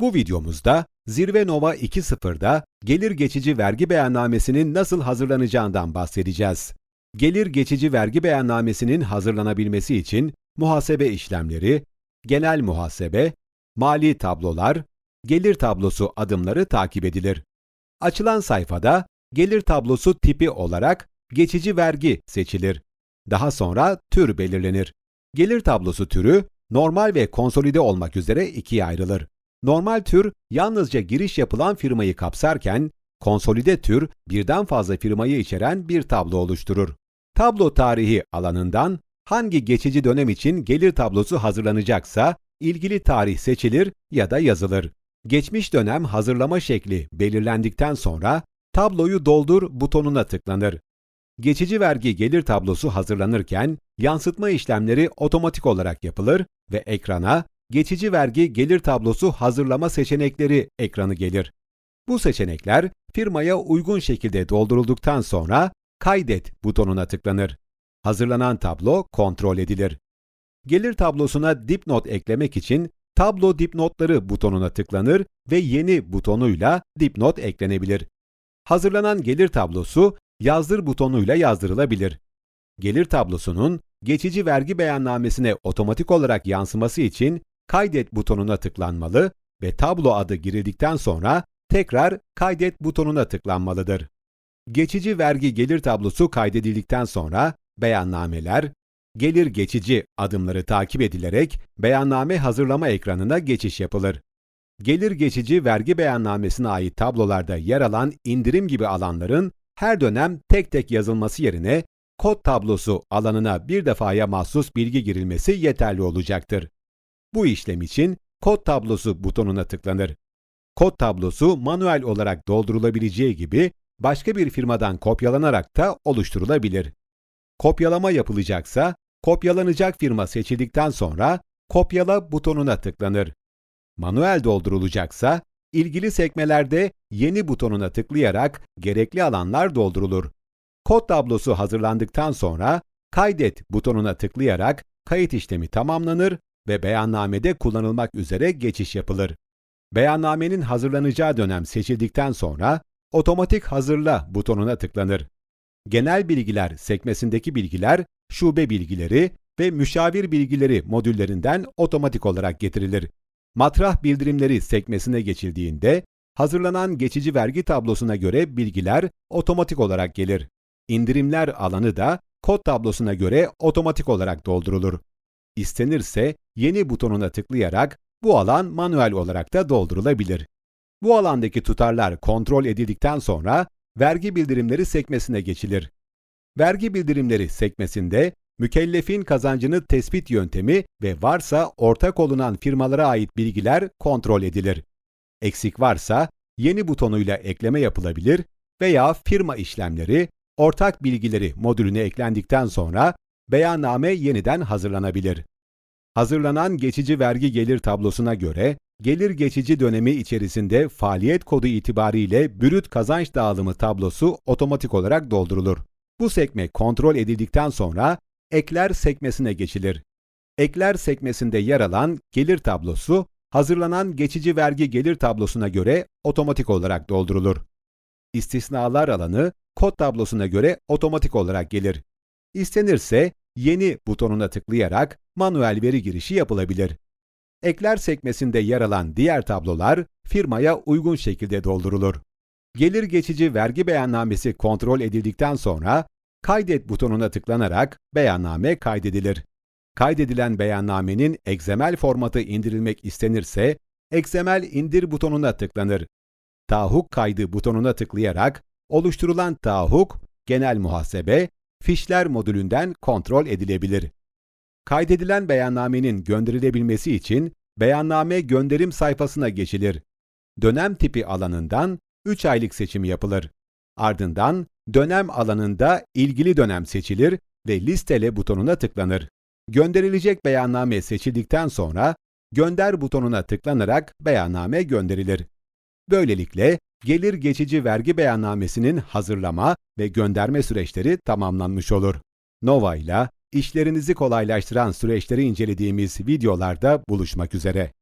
Bu videomuzda Zirve Nova 2.0'da gelir geçici vergi beyannamesinin nasıl hazırlanacağından bahsedeceğiz. Gelir geçici vergi beyannamesinin hazırlanabilmesi için muhasebe işlemleri, genel muhasebe, mali tablolar, gelir tablosu adımları takip edilir. Açılan sayfada gelir tablosu tipi olarak geçici vergi seçilir. Daha sonra tür belirlenir. Gelir tablosu türü normal ve konsolide olmak üzere ikiye ayrılır. Normal tür yalnızca giriş yapılan firmayı kapsarken, konsolide tür birden fazla firmayı içeren bir tablo oluşturur. Tablo tarihi alanından hangi geçici dönem için gelir tablosu hazırlanacaksa ilgili tarih seçilir ya da yazılır. Geçmiş dönem hazırlama şekli belirlendikten sonra tabloyu doldur butonuna tıklanır. Geçici vergi gelir tablosu hazırlanırken yansıtma işlemleri otomatik olarak yapılır ve ekrana geçici vergi gelir tablosu hazırlama seçenekleri ekranı gelir. Bu seçenekler firmaya uygun şekilde doldurulduktan sonra kaydet butonuna tıklanır. Hazırlanan tablo kontrol edilir. Gelir tablosuna dipnot eklemek için tablo dipnotları butonuna tıklanır ve yeni butonuyla dipnot eklenebilir. Hazırlanan gelir tablosu yazdır butonuyla yazdırılabilir. Gelir tablosunun geçici vergi beyannamesine otomatik olarak yansıması için kaydet butonuna tıklanmalı ve tablo adı girildikten sonra tekrar kaydet butonuna tıklanmalıdır. Geçici vergi gelir tablosu kaydedildikten sonra beyannameler, gelir geçici adımları takip edilerek beyanname hazırlama ekranına geçiş yapılır. Gelir geçici vergi beyannamesine ait tablolarda yer alan indirim gibi alanların her dönem tek tek yazılması yerine kod tablosu alanına bir defaya mahsus bilgi girilmesi yeterli olacaktır. Bu işlem için kod tablosu butonuna tıklanır. Kod tablosu manuel olarak doldurulabileceği gibi başka bir firmadan kopyalanarak da oluşturulabilir. Kopyalama yapılacaksa, kopyalanacak firma seçildikten sonra kopyala butonuna tıklanır. Manuel doldurulacaksa, ilgili sekmelerde yeni butonuna tıklayarak gerekli alanlar doldurulur. Kod tablosu hazırlandıktan sonra kaydet butonuna tıklayarak kayıt işlemi tamamlanır ve beyannamede kullanılmak üzere geçiş yapılır. Beyannamenin hazırlanacağı dönem seçildikten sonra otomatik hazırla butonuna tıklanır. Genel bilgiler sekmesindeki bilgiler şube bilgileri ve müşavir bilgileri modüllerinden otomatik olarak getirilir. Matrah bildirimleri sekmesine geçildiğinde hazırlanan geçici vergi tablosuna göre bilgiler otomatik olarak gelir. İndirimler alanı da kod tablosuna göre otomatik olarak doldurulur. İstenirse yeni butonuna tıklayarak bu alan manuel olarak da doldurulabilir. Bu alandaki tutarlar kontrol edildikten sonra vergi bildirimleri sekmesine geçilir. Vergi bildirimleri sekmesinde mükellefin kazancını tespit yöntemi ve varsa ortak olunan firmalara ait bilgiler kontrol edilir. Eksik varsa yeni butonuyla ekleme yapılabilir veya firma işlemleri, ortak bilgileri modülüne eklendikten sonra beyanname yeniden hazırlanabilir. Hazırlanan geçici vergi gelir tablosuna göre, gelir geçici dönemi içerisinde faaliyet kodu itibariyle brüt kazanç dağılımı tablosu otomatik olarak doldurulur. Bu sekme kontrol edildikten sonra Ekler sekmesine geçilir. Ekler sekmesinde yer alan gelir tablosu, hazırlanan geçici vergi gelir tablosuna göre otomatik olarak doldurulur. İstisnalar alanı kod tablosuna göre otomatik olarak gelir. İstenirse yeni butonuna tıklayarak manuel veri girişi yapılabilir. Ekler sekmesinde yer alan diğer tablolar firmaya uygun şekilde doldurulur. Gelir geçici vergi beyannamesi kontrol edildikten sonra Kaydet butonuna tıklanarak beyanname kaydedilir. Kaydedilen beyannamenin XML formatı indirilmek istenirse XML indir butonuna tıklanır. Tahakkuk kaydı butonuna tıklayarak oluşturulan tahakkuk, genel muhasebe, fişler modülünden kontrol edilebilir. Kaydedilen beyannamenin gönderilebilmesi için beyanname gönderim sayfasına geçilir. Dönem tipi alanından 3 aylık seçimi yapılır. Ardından dönem alanında ilgili dönem seçilir ve listele butonuna tıklanır. Gönderilecek beyanname seçildikten sonra gönder butonuna tıklanarak beyanname gönderilir. Böylelikle gelir geçici vergi beyannamesinin hazırlama ve gönderme süreçleri tamamlanmış olur. Nova ile işlerinizi kolaylaştıran süreçleri incelediğimiz videolarda buluşmak üzere.